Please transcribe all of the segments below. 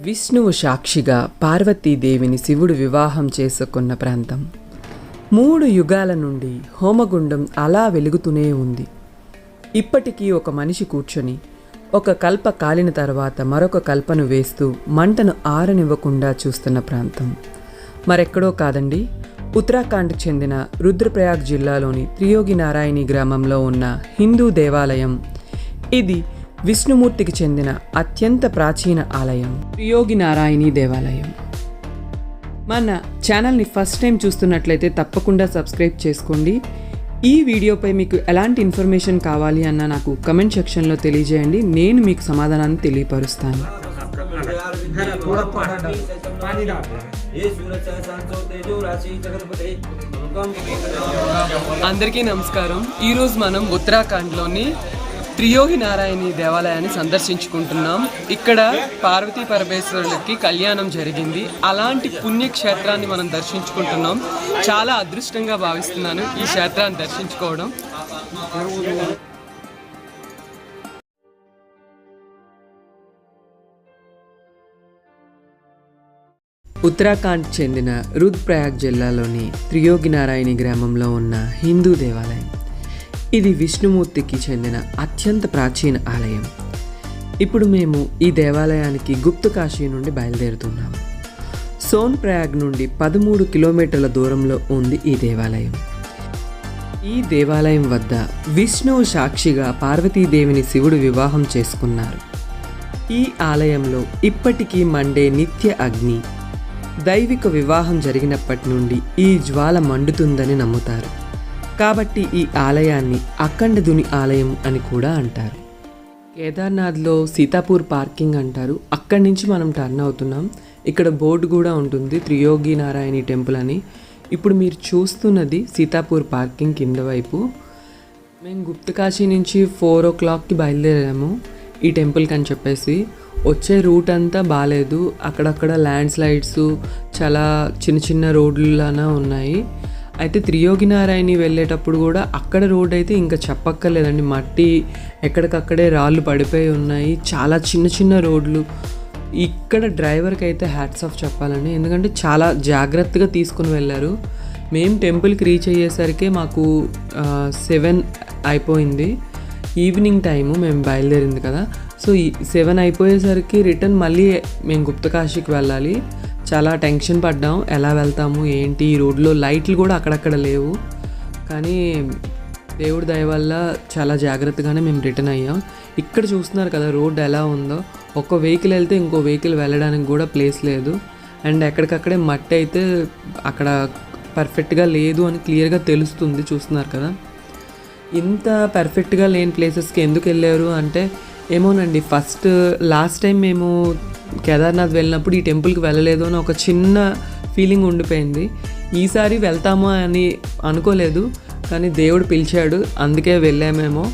విష్ణువు సాక్షిగా పార్వతీదేవిని శివుడు వివాహం చేసుకున్న ప్రాంతం. మూడు యుగాల నుండి హోమగుండం అలా వెలుగుతూనే ఉంది. ఇప్పటికీ ఒక మనిషి కూర్చొని ఒక కల్ప కాలిన తర్వాత మరొక కల్పను వేస్తూ మంటను ఆరనివ్వకుండా చూస్తున్న ప్రాంతం. మరెక్కడో కాదండి ఉత్తరాఖండ్ చెందిన రుద్రప్రయాగ్ జిల్లాలోని త్రియోగి నారాయణి గ్రామంలో ఉన్న హిందూ దేవాలయం. ఇది విష్ణుమూర్తికి చెందిన అత్యంత ప్రాచీన ఆలయం యోగి నారాయణి దేవాలయం. మన ఛానల్ని ఫస్ట్ టైం చూస్తున్నట్లయితే తప్పకుండా సబ్స్క్రైబ్ చేసుకోండి. ఈ వీడియోపై మీకు ఎలాంటి ఇన్ఫర్మేషన్ కావాలి అన్న నాకు కమెంట్ సెక్షన్లో తెలియజేయండి. నేను మీకు సమాధానాన్ని తెలియపరుస్తాను. అందరికీ నమస్కారం. ఈరోజు మనం ఉత్తరాఖండ్లోని త్రియోగి నారాయణి దేవాలయాన్ని సందర్శించుకుంటున్నాం. ఇక్కడ పార్వతీ పరమేశ్వరులకి కళ్యాణం జరిగింది. అలాంటి పుణ్యక్షేత్రాన్ని మనం దర్శించుకుంటున్నాం. చాలా అదృష్టంగా భావిస్తున్నాను ఈ క్షేత్రాన్ని దర్శించుకోవడం. ఉత్తరాఖండ్ చెందిన రుద్ప్రయాగ్ జిల్లాలోని త్రియోగి నారాయణి గ్రామంలో ఉన్న హిందూ దేవాలయం. ఇది విష్ణుమూర్తికి చెందిన అత్యంత ప్రాచీన ఆలయం. ఇప్పుడు మేము ఈ దేవాలయానికి గుప్తకాశీ నుండి బయలుదేరుతున్నాము సోన్ ప్రయాగ్ నుండి పదమూడు కిలోమీటర్ల దూరంలో ఉంది ఈ దేవాలయం. ఈ దేవాలయం వద్ద విష్ణువు సాక్షిగా పార్వతీదేవిని శివుడు వివాహం చేసుకున్నారు. ఈ ఆలయంలో ఇప్పటికీ మండే నిత్య అగ్ని దైవిక వివాహం జరిగినప్పటి నుండి ఈ జ్వాల మండుతుందని నమ్ముతారు. కాబట్టి ఈ ఆలయాన్ని అఖండదుని ఆలయం అని కూడా అంటారు. కేదార్నాథ్లో సీతాపూర్ పార్కింగ్ అంటారు. అక్కడి నుంచి మనం టర్న్ అవుతున్నాం. ఇక్కడ బోర్డు కూడా ఉంటుంది త్రియోగి నారాయణి టెంపుల్ అని. ఇప్పుడు మీరు చూస్తున్నది సీతాపూర్ పార్కింగ్ కింద వైపు. మేము గుప్తకాశీ నుంచి ఫోర్ ఓ క్లాక్కి బయలుదేరాము ఈ టెంపుల్కి అని చెప్పేసి. వచ్చే రూట్ అంతా బాగాలేదు అక్కడక్కడ ల్యాండ్ స్లైడ్స్ చాలా చిన్న చిన్న రోడ్లులానా ఉన్నాయి. అయితే త్రియోగి నారాయణి వెళ్ళేటప్పుడు కూడా అక్కడ రోడ్ అయితే ఇంకా చెప్పక్కర్లేదండి. మట్టి ఎక్కడికక్కడే రాళ్ళు పడిపోయి ఉన్నాయి. చాలా చిన్న చిన్న రోడ్లు. ఇక్కడ డ్రైవర్కి అయితే హ్యాట్స్ ఆఫ్ చెప్పాలండి. ఎందుకంటే చాలా జాగ్రత్తగా తీసుకుని వెళ్ళారు. మేము టెంపుల్కి రీచ్ అయ్యేసరికి మాకు సెవెన్ అయిపోయింది. ఈవినింగ్ టైము మేము బయలుదేరింది కదా. సో ఈ సెవెన్ అయిపోయేసరికి రిటర్న్ మళ్ళీ మేము గుప్తకాశీకి వెళ్ళాలి. చాలా టెన్షన్ పడ్డాం. ఎలా వెళ్తాము ఏంటి ఈ రోడ్లో లైట్లు కూడా అక్కడక్కడ లేవు. కానీ దేవుడి దయ వల్ల చాలా జాగ్రత్తగానే మేము రిటర్న్ అయ్యాం. ఇక్కడ చూస్తున్నారు కదా రోడ్ ఎలా ఉందో. ఒక్క వెహికల్ వెళ్తే ఇంకో వెహికల్ వెళ్ళడానికి కూడా ప్లేస్ లేదు. అండ్ ఎక్కడికక్కడే మట్టి అయితే అక్కడ పర్ఫెక్ట్గా లేదు అని క్లియర్గా తెలుస్తుంది చూస్తున్నారు కదా. ఇంత పర్ఫెక్ట్గా లేని ప్లేసెస్కి ఎందుకు వెళ్ళారు అంటే ఏమోనండి ఫస్ట్ లాస్ట్ టైం మేము కేదార్నాథ్ వెళ్ళినప్పుడు ఈ టెంపుల్కి వెళ్ళలేదు అని ఒక చిన్న ఫీలింగ్ ఉండిపోయింది. ఈసారి వెళ్తామా అని అనుకోలేదు కానీ దేవుడు పిలిచాడు అందుకే వెళ్ళామేమో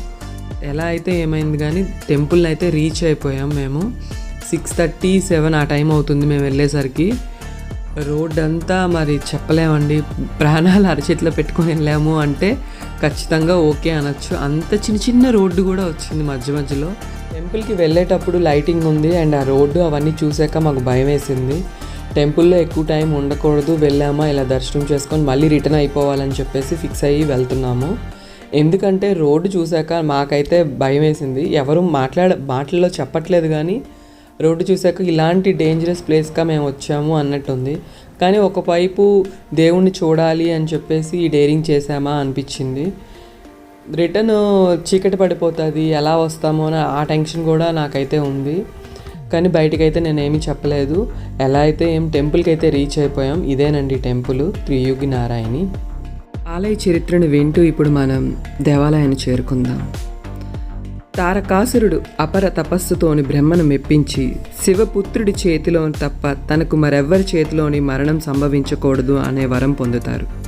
ఎలా అయితే ఏమైంది కానీ టెంపుల్ని అయితే రీచ్ అయిపోయాం మేము. సిక్స్ థర్టీ సెవెన్ ఆ టైం అవుతుంది మేము వెళ్ళేసరికి. రోడ్ అంతా మరి చెప్పలేమండి ప్రాణాలు అరచేతిలో పెట్టుకొని వెళ్ళాము అంటే ఖచ్చితంగా ఓకే అనొచ్చు. అంత చిన్న చిన్న రోడ్డు కూడా వచ్చింది మధ్య మధ్యలో. టెంపుల్కి వెళ్ళేటప్పుడు లైటింగ్ ఉంది అండ్ ఆ రోడ్డు అవన్నీ చూసాక మాకు భయం వేసింది. టెంపుల్లో ఎక్కువ టైం ఉండకూడదు వెళ్ళామా ఇలా దర్శనం చేసుకొని మళ్ళీ రిటర్న్ అయిపోవాలని చెప్పేసి ఫిక్స్ అయ్యి వెళ్తున్నాము. ఎందుకంటే రోడ్డు చూసాక మాకైతే భయం వేసింది. ఎవరు మాట్లాడ మాటల్లో చెప్పట్లేదు కానీ రోడ్డు చూసాక ఇలాంటి డేంజరస్ ప్లేస్గా మేము వచ్చాము అన్నట్టుంది. కానీ ఒకవైపు దేవుణ్ణి చూడాలి అని చెప్పేసి ఈ డేరింగ్ చేసామా అనిపించింది. రిటర్న్ చీకటి పడిపోతుంది ఎలా వస్తామో అని ఆ టెన్షన్ కూడా నాకైతే ఉంది. కానీ బయటకైతే నేనేమీ చెప్పలేదు. ఎలా అయితే ఏం టెంపుల్కి అయితే రీచ్ అయిపోయాం ఇదేనండి టెంపుల్ త్రియుగి నారాయణి. ఆలయ చరిత్రను వింటూ ఇప్పుడు మనం దేవాలయాన్ని చేరుకుందాం. తారకాసురుడు అపర తపస్సుతోని బ్రహ్మను మెప్పించి శివపుత్రుడి చేతిలో తప్ప తనకు మరెవ్వరి చేతిలోని మరణం సంభవించకూడదు అనే వరం పొందుతారు.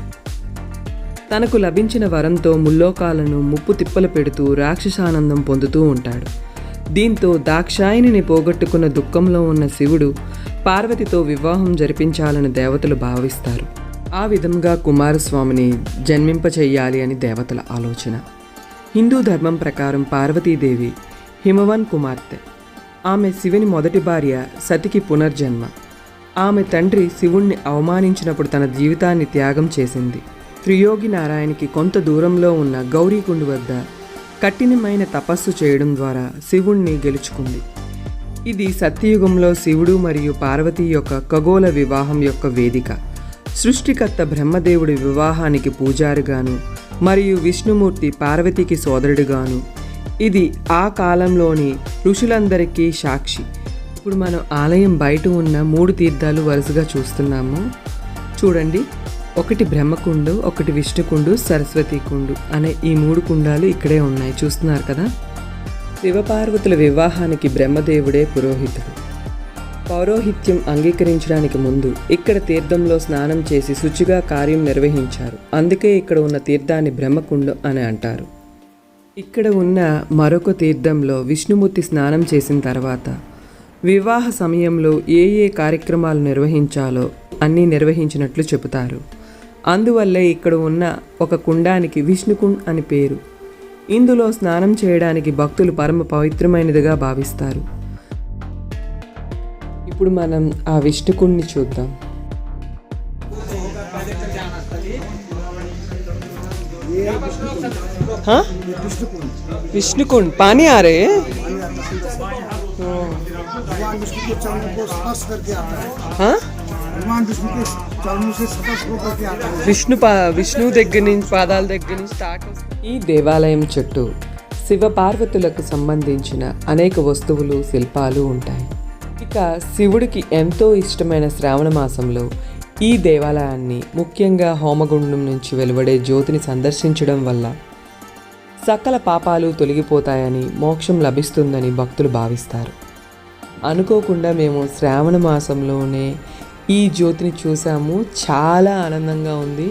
తనకు లభించిన వరంతో ముల్లోకాలను ముప్పు తిప్పలు పెడుతూ రాక్షసానందం పొందుతూ ఉంటాడు. దీంతో దాక్షాయిని పోగొట్టుకున్న దుఃఖంలో ఉన్న శివుడు పార్వతితో వివాహం జరిపించాలని దేవతలు భావిస్తారు. ఆ విధంగా కుమారస్వామిని జన్మింపచేయాలి అని దేవతల ఆలోచన. హిందూ ధర్మం ప్రకారం పార్వతీదేవి హిమవన్ కుమార్తె. ఆమె శివుని మొదటి భార్య సతికి పునర్జన్మ. ఆమె తండ్రి శివుణ్ణి అవమానించినప్పుడు తన జీవితాన్ని త్యాగం చేసింది. త్రియోగి నారాయణకి కొంత దూరంలో ఉన్న గౌరీకుండు వద్ద కఠినమైన తపస్సు చేయడం ద్వారా శివుణ్ణి గెలుచుకుంది. ఇది సత్యయుగంలో శివుడు మరియు పార్వతి యొక్క ఖగోళ వివాహం యొక్క వేదిక. సృష్టికర్త బ్రహ్మదేవుడి వివాహానికి పూజారిగాను మరియు విష్ణుమూర్తి పార్వతికి సోదరుడిగాను. ఇది ఆ కాలంలోని ఋషులందరికీ సాక్షి. ఇప్పుడు మనం ఆలయం బయట ఉన్న మూడు తీర్థాలు వరుసగా చూస్తున్నాము. చూడండి. ఒకటి బ్రహ్మకుండు ఒకటి విష్ణుకుండు సరస్వతి కుండు అనే ఈ మూడు కుండాలు ఇక్కడే ఉన్నాయి. చూస్తున్నారు కదా? శివపార్వతుల వివాహానికి బ్రహ్మదేవుడే పురోహితుడు. పౌరోహిత్యం అంగీకరించడానికి ముందు ఇక్కడ తీర్థంలో స్నానం చేసి శుచిగా కార్యం నిర్వహించారు. అందుకే ఇక్కడ ఉన్న తీర్థాన్ని బ్రహ్మకుండం అని అంటారు. ఇక్కడ ఉన్న మరొక తీర్థంలో విష్ణుమూర్తి స్నానం చేసిన తర్వాత వివాహ సమయంలో ఏ ఏ కార్యక్రమాలు నిర్వహించాలో అన్నీ నిర్వహించినట్లు చెబుతారు. అందువల్లే ఇక్కడ ఉన్న ఒక కుండానికి విష్ణుకుండ్ అని పేరు. ఇందులో స్నానం చేయడానికి భక్తులు పరమ పవిత్రమైనదిగా భావిస్తారు. ఇప్పుడు మనం ఆ విష్ణుకుండ్ని చూద్దాం. విష్ణుకుండ్ పానీ ఆరే हाँ విష్ణు పా విష్ణు దగ్గర నుంచి పాదాల దగ్గర నుంచి స్టార్ట్ ఈ దేవాలయం చుట్టూ శివ పార్వతులకు సంబంధించిన అనేక వస్తువులు శిల్పాలు ఉంటాయి. ఇక శివుడికి ఎంతో ఇష్టమైన శ్రావణ మాసంలో ఈ దేవాలయాన్ని ముఖ్యంగా హోమగుండం నుంచి వెలువడే జ్యోతిని సందర్శించడం వల్ల సకల పాపాలు తొలగిపోతాయని మోక్షం లభిస్తుందని భక్తులు భావిస్తారు. అనుకోకుండా మేము శ్రావణ మాసంలోనే ఈ జ్యోతిని చూసాము చాలా ఆనందంగా ఉంది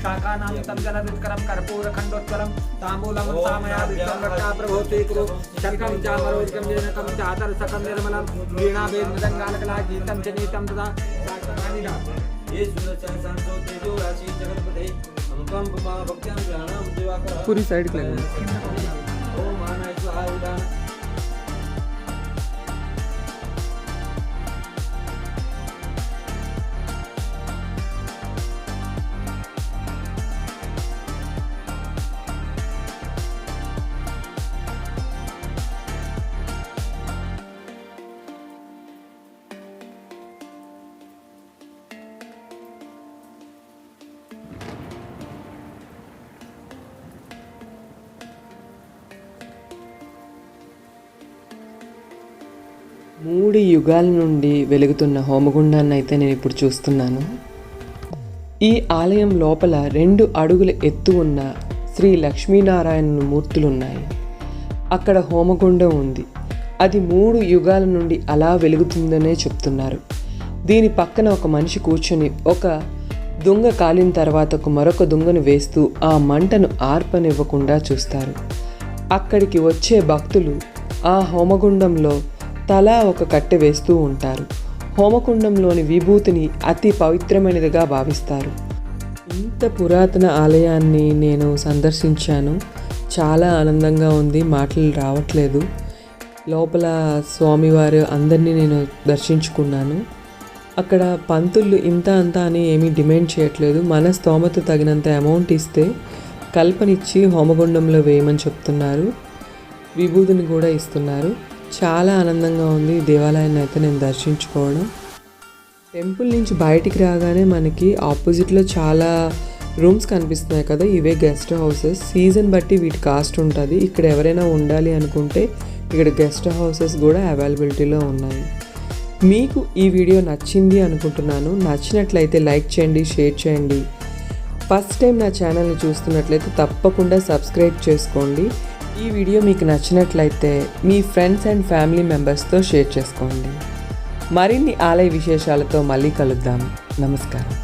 शाकानामितं जलवित्करं कर्पूरखण्डोत्करं ताम्बूलं सामयादित्यं रट्टाप्रभोतीकुरु शङ्खं चामरोजकं जनकं चातरसकं निर्मलं वीणाभेर्मृदङ्गालकलागीतं च नीतं तदा साक्षात्मानिना ये सूरज संसो तेजो राशि जगतपते अनुकंपमा भक्त्यां ग्रहणं दिवाकर पूरी साइड के लगे మూడు యుగాల నుండి వెలుగుతున్న హోమగుండాన్ని అయితే నేను ఇప్పుడు చూస్తున్నాను. ఈ ఆలయం లోపల రెండు అడుగుల ఎత్తు ఉన్న శ్రీ లక్ష్మీనారాయణ మూర్తులు ఉన్నాయి అక్కడ హోమగుండం ఉంది. అది మూడు యుగాల నుండి అలా వెలుగుతుందనే చెప్తున్నారు. దీని పక్కన ఒక మనిషి కూర్చొని ఒక దుంగ కాలిన తర్వాత ఒక మరొక దుంగను వేస్తూ ఆ మంటను ఆర్పనివ్వకుండా చూస్తారు. అక్కడికి వచ్చే భక్తులు ఆ హోమగుండంలో తలా ఒక కట్టె వేస్తూ ఉంటారు. హోమకుండంలోని విభూతిని అతి పవిత్రమైనదిగా భావిస్తారు. ఇంత పురాతన ఆలయాన్ని నేను సందర్శించాను. చాలా ఆనందంగా ఉంది. మాటలు రావట్లేదు. లోపల స్వామివారు అందరినీ నేను దర్శించుకున్నాను. అక్కడ పంతులు ఇంత అంత అని ఏమీ డిమాండ్ చేయట్లేదు. మన స్తోమత తగినంత అమౌంట్ ఇస్తే కల్పనిచ్చి హోమగుండంలో వేయమని చెప్తున్నారు. విభూతిని కూడా ఇస్తున్నారు. చాలా ఆనందంగా ఉంది. ఈ దేవాలయాన్ని అయితే నేను దర్శించుకోవడం. టెంపుల్ నుంచి బయటికి రాగానే మనకి ఆపోజిట్లో చాలా రూమ్స్ కనిపిస్తున్నాయి కదా. ఇవే గెస్ట్ హౌసెస్. సీజన్ బట్టి వీటి కాస్ట్ ఉంటుంది. ఇక్కడ ఎవరైనా ఉండాలి అనుకుంటే ఇక్కడ గెస్ట్ హౌసెస్ కూడా అవైలబిలిటీలో ఉన్నాయి. మీకు ఈ వీడియో నచ్చింది అనుకుంటున్నాను. నచ్చినట్లయితే లైక్ చేయండి షేర్ చేయండి. ఫస్ట్ టైం నా ఛానల్ని చూస్తున్నట్లయితే తప్పకుండా సబ్స్క్రైబ్ చేసుకోండి. ఈ వీడియో మీకు నచ్చినట్లయితే మీ ఫ్రెండ్స్ అండ్ ఫ్యామిలీ మెంబర్స్తో షేర్ చేసుకోండి. మరిన్ని ఆలయ విశేషాలతో మళ్ళీ కలుద్దాం. నమస్కారం.